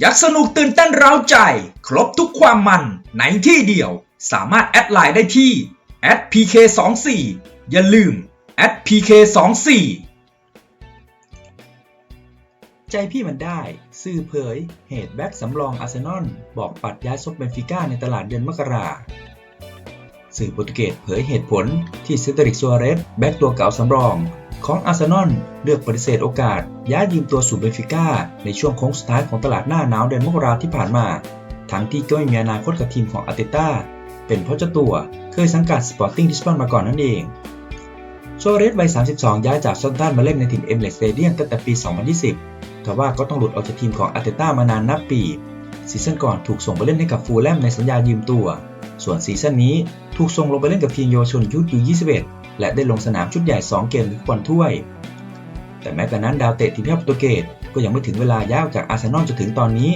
อยากสนุกตื่นเต้นเร้าใจ ครบทุกความมันในที่เดียว สามารถแอดไลน์ได้ที่ @pk24 อย่าลืม @pk24 ใจพี่มันได้สื่อเผย เหตุแบ็กสำรองอาร์เซนอลบอกปัดย้ายซบเบนฟิก้าในตลาดเดือนมกราสื่อโปรตุเกสเผยเหตุผลที่เซเดริกซัวเรสแบ็กตัวเก่าสำรอง ของอาร์เซนอลเลือกปฏิเสธโอกาส ย้ายยืมตัวสู่เบนฟิก้าในช่วงโค้งสุดท้ายของตลาดหน้าหนาวเดือนมกราที่ผ่านมา ทั้งที่ก็ไม่มีอนาคตกับทีมของอาร์เตต้าเป็นเพราะเจ้าตัวเคยสังกัดสปอร์ติ้งลิสบอนมาก่อนนั่นเองซัวเรสวัย 32 ย้ายจากซอนตันมาเล่นในทีมเอมเลสเตเดียมตั้งแต่ปี 2020 แต่ว่าก็ต้องหลุดออกจากทีมของอาร์เตต้ามานานนับปี ซีซั่นก่อนถูกส่งไปเล่นให้กับฟูลแลมในสัญญายืมตัว ส่วนซีซั่นนี้ถูกส่งลงไปเล่นกับทีมเยาวชนยุทยู21 และได้ลงสนามชุดใหญ่ 2 เกมในฟุตบอลถ้วย แต่แม้แต่นั้นดาวเตะทีมชาติโปรตุเกสก็ยังไม่ถึงเวลาย้ายออกจากอาร์เซนอลจนถึงตอนนี้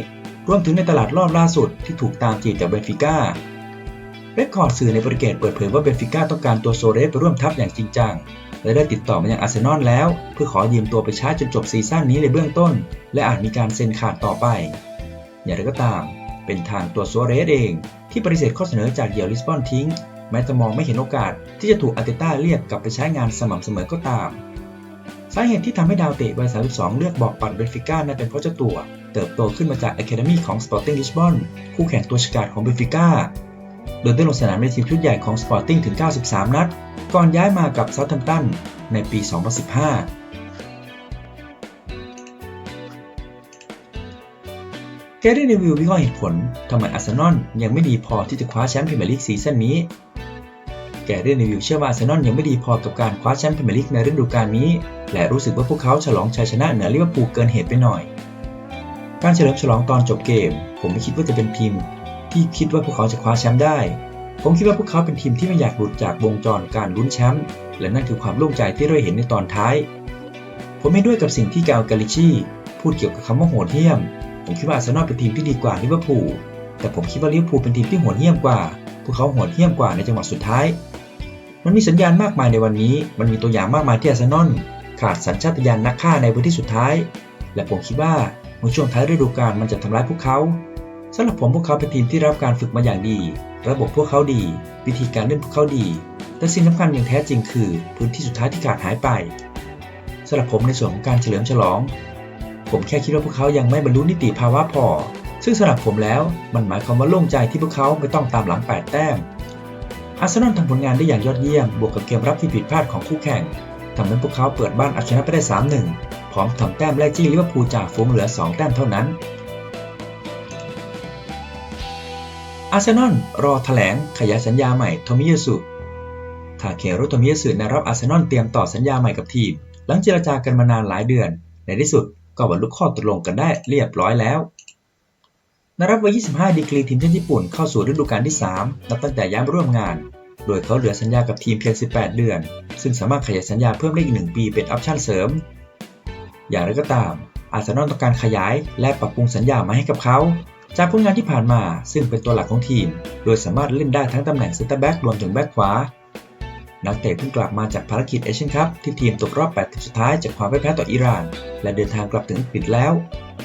รวมถึงในตลาดรอบล่าสุดที่ถูกตามจีบจากเบนฟิก้าเรคคอร์ดสื่อในโปรตุเกสเปิดเผยว่าเบนฟิก้าต้องการตัวโซเรสไปร่วมทัพอย่างจริงจังและได้ติดต่อมายังอาร์เซนอลแล้ว เพื่อขอยืมตัวไปใช้จนจบซีซั่นนี้ในเบื้องต้น และอาจมีการเซ็นขาดต่อไป อย่างไรก็ตาม เป็นทางตัวโซเรสเอง ที่ปฏิเสธข้อเสนอจากเดียวลิสบอนทิ้ง แม้จะมองไม่เห็นโอกาสที่จะถูกอาร์เตต้าเรียกกลับไปใช้งานสม่ำเสมอก็ตาม สาเหตุที่ทำให้ดาวเตะวัย 32 เลือกบอกปัดเบนฟิก้านั้นเป็นเพราะเจ้าตัว เติบโตขึ้นมาจาก Academy ของ Sporting Lisbon คู่แข่งตัวฉกาจของเบนฟิก้าโดยได้ลงสนามในทีมชุดใหญ่ของ Sporting ถึง 93 นัด ก่อนย้ายมากับเซาท์แฮมป์ตันในปี 2015แกรี่เนวิลวิเคราะห์เหตุผลทำไมอาร์เซนอลยังไม่ดีพอที่จะคว้าแชมป์พรีเมียร์ลีกซีซั่นนี้ แกรี่เนวิลเชื่อว่าเซนอลยังไม่ดีพอกับการคว้าแชมป์พรีเมียร์ลีกในฤดูกาลนี้ และรู้สึกว่าพวกเขาฉลองชัยชนะเหนือลิเวอร์พูลเกินเหตุไปหน่อย การเฉลิมฉลองตอนจบเกม ผมไม่คิดว่าจะเป็นทีมที่คิดว่าพวกเขาจะคว้าแชมป์ได้ ผมคิดว่าพวกเขาเป็นทีมที่ไม่อยากหลุดจากวงจรการลุ้นแชมป์และนั่นคือความโล่งใจที่เราเห็นในตอนท้าย ผมไม่ด้วยกับสิ่งที่กาวกาลิชีพูดเกี่ยวกับคำว่าโหดเหี้ยม ผมคิดว่าอาร์เซนอลเป็นทีมที่ดีกว่าลิเวอร์พูลแต่ผมคิดว่าลิเวอร์พูลเป็นทีมที่โหดเหี้ยมกว่า พวกเขาโหดเหี้ยมกว่าในจังหวะสุดท้าย มันมีสัญญาณมากมายในวันนี้ มันมีตัวอย่างมากมายที่อาร์เซนอลขาดสัญชาตญาณนักฆ่าในพื้นที่สุดท้าย และผมคิดว่าเมื่อช่วงท้ายฤดูกาลมันจะทำร้ายพวกเขาสำหรับผมพวกเขาเป็นทีมที่รับการฝึกมาอย่างดี ระบบพวกเขาดี วิธีการเล่นพวกเขาดี แต่สิ่งสำคัญอย่างแท้จริงคือพื้นที่สุดท้ายที่ขาดหายไปสำหรับผมในส่วนของการเฉลิมฉลอง ผมแค่คิดว่าพวกเขายังไม่บรรลุนิติภาวะพอ ซึ่งสำหรับผมแล้วมันหมายความว่าโล่งใจที่พวกเขาไม่ต้องตามหลัง 8 แต้ม อาร์เซนอลทำผลงานได้อย่างยอดเยี่ยม บวกกับเกมรับที่ผิดพลาดของคู่แข่งทำให้พวกเขาเปิดบ้านเอาชนะไปได้ 3-1 พร้อมทำแต้มไล่จี้ลิเวอร์พูลจากฝูงเหลือ 2 แต้มเท่านั้น อาร์เซนอลรอแถลงขยายสัญญาใหม่โทมิยสุทาเคโรโทมิยสุนรับอาร์เซนอลเตรียมต่อสัญญาใหม่กับทีม หลังเจรจากันมานานหลายเดือน ในที่สุดก็บรรลุข้อตกลงกันได้เรียบร้อยแล้ว นารับวัย 25 ดีกรีทีมชาติญี่ปุ่นเข้าสู่ฤดูกาลที่ 3 นับตั้งแต่ย้ายมาร่วมงาน โดยเขาเหลือสัญญากับทีมเพียง 18 เดือน ซึ่งสามารถขยายสัญญาเพิ่มได้อีก 1 ปีเป็นออปชั่นเสริม อย่างไรก็ตาม อาร์เซนอลต้องการขยายและปรับปรุงสัญญามาให้กับเขา จากผลงานที่ผ่านมาซึ่งเป็นตัวหลักของทีม โดยสามารถเล่นได้ทั้งตำแหน่งเซนเตอร์แบ็กรวมถึงแบ็กขวา นักเตะเพิ่งกลับมาจากภารกิจเอเชียนคัพที่ทีมตกรอบ 8 ทีมสุดท้ายจากความพ่ายแพ้ต่ออิหร่าน และเดินทางกลับถึงอังกฤษแล้ว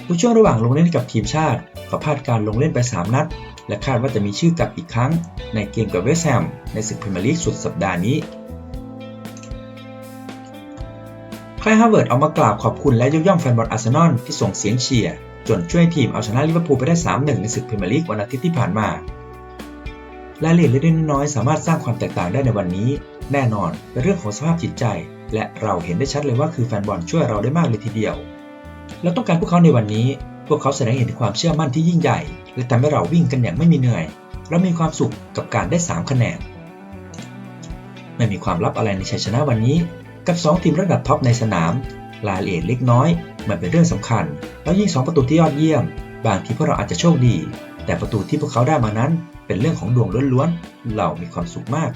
ในช่วงระหว่างลงเล่นกับทีมชาติเขาพลาดการลงเล่นไป 3 นัด และคาดว่าจะมีชื่อกลับอีกครั้ง ในเกมกับเวสต์แฮมในศึกพรีเมียร์ลีกสุดสัปดาห์นี้ไคลฮาร์เวิร์ดเอามากล่าวขอบคุณและยกย่องแฟนบอลอาร์เซนอลที่ส่งเสียงเชียร์จนช่วยทีมเอาชนะลิเวอร์พูลไปได้ 3-1 ในศึกพรีเมียร์ลีกวันอาทิตย์ที่ผ่านมารายละเอียดเล็กน้อยสามารถสร้างความแตกต่างได้ในวันนี้ แน่นอนเป็นเรื่องของสภาพจิตใจ และเราเห็นได้ชัดเลยว่าคือแฟนบอลช่วยเราได้มากเลยทีเดียว เราต้องการพวกเขาในวันนี้ พวกเขาแสดงเห็นถึงความเชื่อมั่นที่ยิ่งใหญ่ และทำให้เราวิ่งกันอย่างไม่มีเหนื่อย เรามีความสุขกับการได้ 3 คะแนน ไม่มีความลับอะไรในชัยชนะวันนี้ กับ 2 ทีมระดับท็อปในสนาม รายละเอียดเล็กน้อย มันเป็นเรื่องสำคัญ แล้วยิ่ง 2 ประตูที่ยอดเยี่ยม บางทีพวกเราอาจจะโชคดี แต่ประตูที่พวกเขาได้มานั้น เป็นเรื่องของดวงล้วนๆ เรามีความสุขมาก